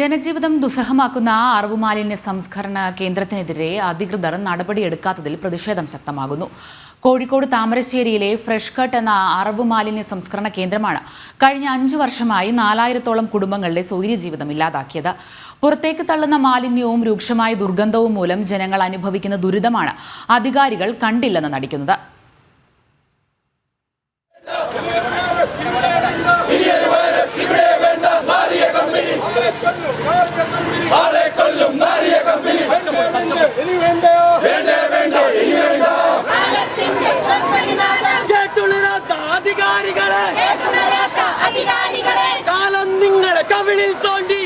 ജനജീവിതം ദുസ്സഹമാക്കുന്ന ആ മാലിന്യ സംസ്കരണ കേന്ദ്രത്തിനെതിരെ അധികൃതർ നടപടിയെടുക്കാത്തതിൽ പ്രതിഷേധം ശക്തമാകുന്നു. കോഴിക്കോട് താമരശ്ശേരിയിലെ ഫ്രഷ് കട്ട് എന്ന അറിവ് മാലിന്യ സംസ്കരണ കേന്ദ്രമാണ് കഴിഞ്ഞ അഞ്ചു വർഷമായി നാലായിരത്തോളം കുടുംബങ്ങളുടെ സ്വൈര്യജീവിതം ഇല്ലാതാക്കിയത്. പുറത്തേക്ക് തള്ളുന്ന മാലിന്യവും രൂക്ഷമായ ദുർഗന്ധവും മൂലം ജനങ്ങൾ അനുഭവിക്കുന്ന ദുരിതമാണ് അധികാരികൾ കണ്ടില്ലെന്ന് നടിക്കുന്നത്. കേട്ടുണരാത്ത അധികാരികളെ. കാലം നിങ്ങളെ കവിളിൽ തോണ്ടി.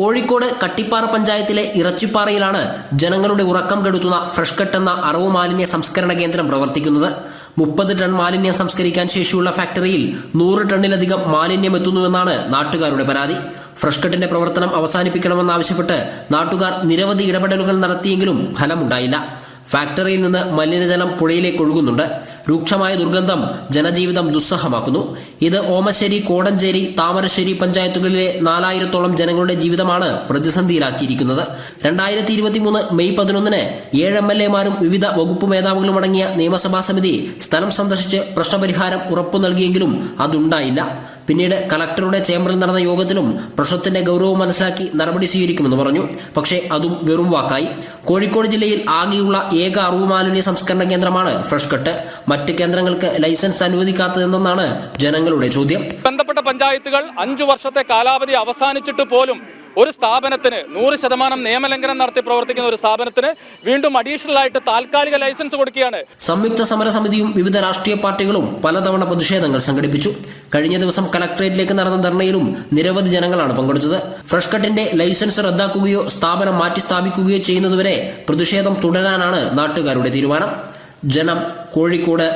കോഴിക്കോട് കട്ടിപ്പാറ പഞ്ചായത്തിലെ ഇറച്ചിപ്പാറയിലാണ് ജനങ്ങളുടെ ഉറക്കം കെടുത്തുന്ന ഫ്രഷ് കട്ട് എന്ന അറവ് മാലിന്യ സംസ്കരണ കേന്ദ്രം പ്രവർത്തിക്കുന്നത്. മുപ്പത് ടൺ മാലിന്യം സംസ്കരിക്കാൻ ശേഷിയുള്ള ഫാക്ടറിയിൽ നൂറ് ടണ്ണിലധികം മാലിന്യം എത്തുന്നുവെന്നാണ് നാട്ടുകാരുടെ പരാതി. ഫ്രഷ് കട്ടിന്റെ പ്രവർത്തനം അവസാനിപ്പിക്കണമെന്നാവശ്യപ്പെട്ട് നാട്ടുകാർ നിരവധി ഇടപെടലുകൾ നടത്തിയെങ്കിലും ഫലമുണ്ടായില്ല. ഫാക്ടറിയിൽ നിന്ന് മലിനജലം പുഴയിലേക്ക് ഒഴുകുന്നുണ്ട്. രൂക്ഷമായ ദുർഗന്ധം ജനജീവിതം ദുസ്സഹമാക്കുന്നു. ഇത് ഓമശ്ശേരി കോടഞ്ചേരി താമരശ്ശേരി പഞ്ചായത്തുകളിലെ നാലായിരത്തോളം ജനങ്ങളുടെ ജീവിതമാണ് പ്രതിസന്ധിയിലാക്കിയിരിക്കുന്നത്. രണ്ടായിരത്തി ഇരുപത്തി മൂന്ന് മെയ് പതിനൊന്നിന് ഏഴ് എം എൽ എമാരും വിവിധ വകുപ്പ് മേധാവികളും അടങ്ങിയ നിയമസഭാ സമിതി സ്ഥലം സന്ദർശിച്ച് പ്രശ്നപരിഹാരം ഉറപ്പു നൽകിയെങ്കിലും അതുണ്ടായില്ല. പിന്നീട് കളക്ടറുടെ ചേംബറിൽ നടന്ന യോഗത്തിലും പ്രശ്നത്തിന്റെ ഗൗരവം മനസ്സിലാക്കി നടപടി സ്വീകരിക്കുമെന്ന് പറഞ്ഞു. പക്ഷേ അതും വെറും വാക്കായി. കോഴിക്കോട് ജില്ലയിൽ ആകെയുള്ള ഏക അറിവ് മാലിന്യ സംസ്കരണ കേന്ദ്രമാണ് ഫ്രഷ് കട്ട് മറ്റ് കേന്ദ്രങ്ങൾക്ക് ലൈസൻസ് അനുവദിക്കാത്തതെന്നാണ് ജനങ്ങളുടെ ചോദ്യം. ബന്ധപ്പെട്ട പഞ്ചായത്തുകൾ അഞ്ചു വർഷത്തെ കാലാവധി അവസാനിച്ചിട്ട് പോലും ഒരു സ്ഥാപനത്തിന് നൂറ് ശതമാനം നിയമലംഘനം നടത്തി പ്രവർത്തിക്കുന്ന ഒരു സ്ഥാപനത്തിന് വീണ്ടും അഡീഷണൽ ആയിട്ട് താൽക്കാലിക ലൈസൻസ് കൊടുക്കുകയാണ്. സംയുക്ത സമരസമിതിയും വിവിധ രാഷ്ട്രീയ പാർട്ടികളും പലതവണ പ്രതിഷേധങ്ങൾ സംഘടിപ്പിച്ചു. കഴിഞ്ഞ ദിവസം കലക്ടറേറ്റിലേക്ക് നടന്ന ധർണയിലും നിരവധി ജനങ്ങളാണ് പങ്കെടുത്തത്. ഫ്രഷ് കട്ടിന്റെ ലൈസൻസ് റദ്ദാക്കുകയോ സ്ഥാപനം മാറ്റി സ്ഥാപിക്കുകയോ ചെയ്യുന്നതുവരെ പ്രതിഷേധം തുടരാനാണ് നാട്ടുകാരുടെ തീരുമാനം. ജനം കോഴിക്കോട്